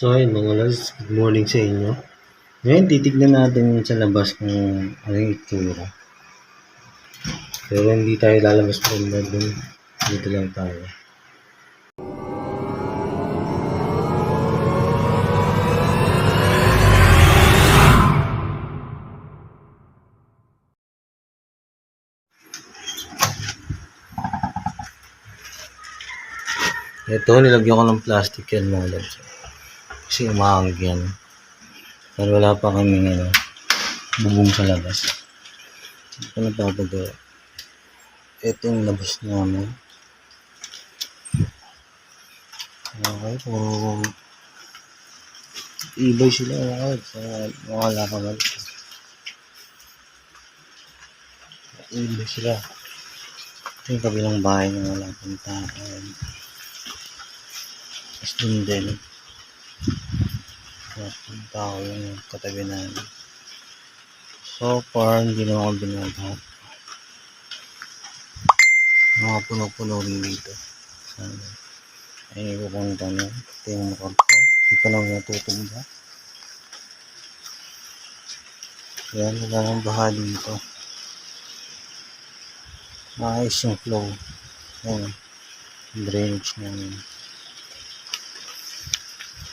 So ayun mga lods, good morning sa inyo. Ngayon titignan natin sa labas kung ano yung itsura. Pero hindi tayo lalabas from the dun. Dito lang tayo. Ito, nilagyan ko ng plastic yan mga lods. Kasi umahag yan. Pero wala pa kaming ano, bubong sa labas. Hindi ko napapagawa. Ito yung labas namin. Okay, puro ibay sila mga sa mga lakamal. Ibay sila. Ito yung kabilang bahay na wala pang tao. Tapos dun din. Pang tao yung katabi namin. So far, hindi naman ako binabahag. Mga puno-puno rin dito. Sana. Ay, pupunta na. Ito yung motor ko. Hindi ko lang natutugba. Yan, wala nang baha dito. Maayos yung flow. Yan. Drainage namin.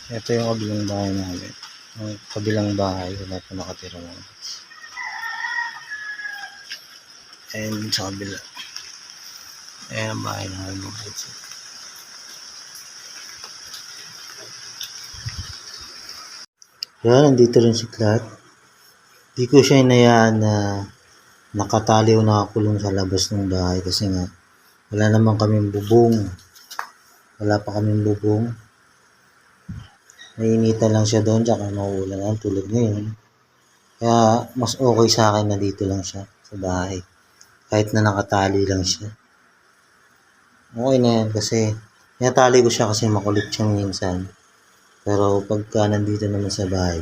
Ito yung kabilang bahay namin. Ang kabilang bahay, wala pa nakatira mga bats. And sa kabila. Ayan ang bahay namin mga bats. Yan, nandito rin si Clark. Di ko siya inayaan na nakatali o nakakulong sa labas ng bahay kasi nga wala naman kaming bubong. Wala pa kaming bubong. Nainitan lang siya doon tsaka mauulan ang tulad ngayon. Kaya mas okay sa akin na dito lang siya sa bahay. Kahit na nakatali lang siya. Okay na yan kasi natali ko siya kasi makulit siyang minsan. Pero pagka nandito naman sa bahay,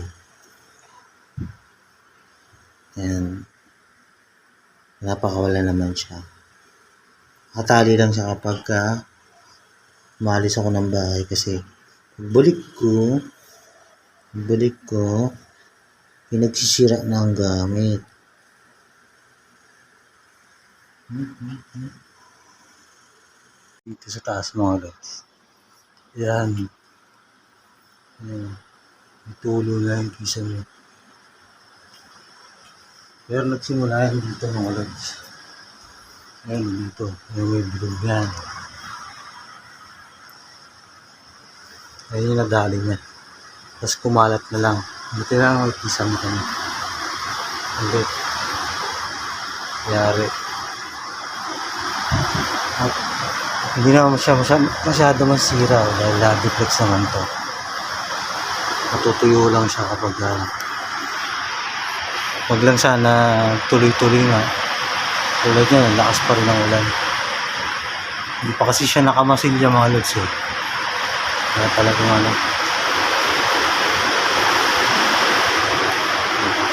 yan, napakawala naman siya. Nakatali lang siya kapag ka umalis ako ng bahay kasi pagbalik ko, pagbalik ko, pinagsisira na ang gamit. Dito sa taas mga guys. Yan. Yan. May tulo na yung kisa mo. Pero nagsimula yan dito mga lods. Ayun dito. Yung may bilog yan. Ayun yung nadali niya. Tapos kumalat na lang. Buti na lang may kisa mo. Ulit. Yari. At hindi naman siya masyado, masyado masira dahil lahat duplex naman to. Matutuyo lang siya kapag uh, wag lang sana tuloy-tuloy nga. Tulad niya, lakas pa rin ang ulan. Hindi pa kasi siya nakamasilya mga lods eh. Kaya talagang ano.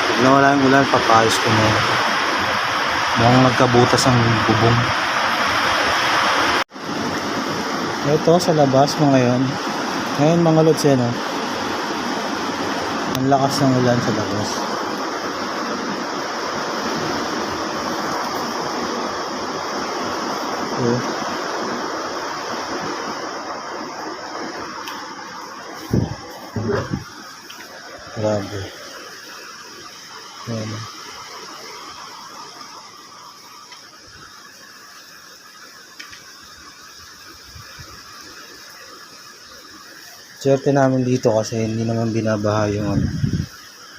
Pag nawala yung ulan, papayos ko na. Mukhang nagkabutas ang bubong. Ito sa labas mo ngayon. Ngayon mga lods yan oh. Ang lakas ng ulan sa labas. Oh. Grabe. Ayan. Swerte namin dito kasi hindi naman binabaha yung ano,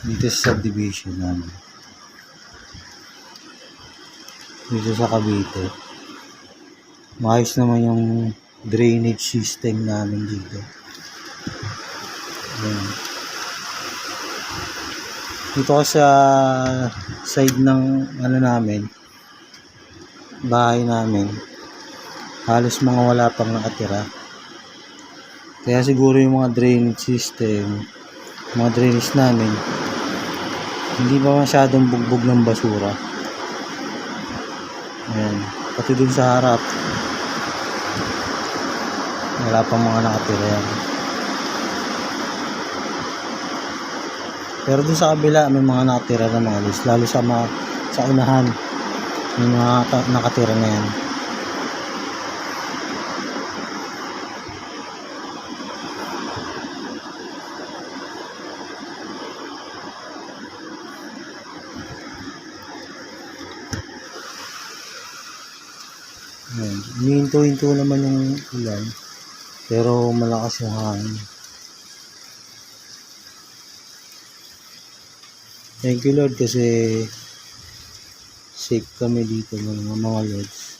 dito sa subdivision namin. Dito sa Cavite. Maayos naman yung drainage system namin dito. Ayan. Dito sa side ng ano namin, bahay namin, halos mga wala pang nakatira. Kaya siguro yung mga drainage system, mga drainage namin, hindi pa masyadong bugbog ng basura. Ayan. Pati dun sa harap, wala pang mga nakatira yan. Pero dun sa kabila, may mga nakatira na mga lods. Lalo sa mga, sa unahan, may mga nakatira na yan. Ayan. Inihinto-hinto naman yung ulan. Pero malakas yung hangin. Thank you Lord kasi safe kami dito mga mga Lords.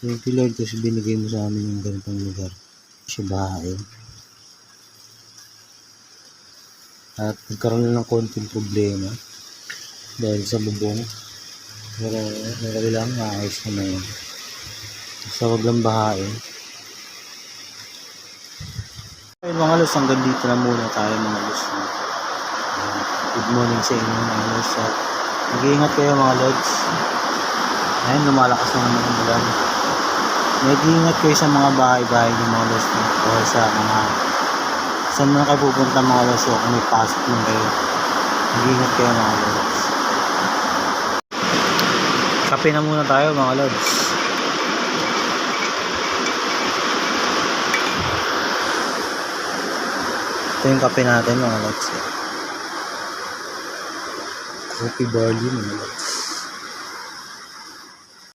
Thank you Lord kasi binigay mo sa amin yung ganitong lugar. Sa bahay. At nagkaroon na ng konting problema dahil sa bubong. Pero okay lang, maayos na yun. Basta wag lang bahain. Ayun mga los, hanggang dito na muna tayo mga los. Good morning sa inyo mga los. At mag-iingat kayo mga lods. Ayun, lumalakas na naman ang ulan. Mag-iingat kayo sa mga bahay-bahay ng mga los. O sa mga saan man kayo pupunta mga los o kung may pasok lang kayo. Mag-iingat kayo mga lods. Kape na muna tayo mga lods. Ito yung kape natin mga lods. Coffee barley mga lods.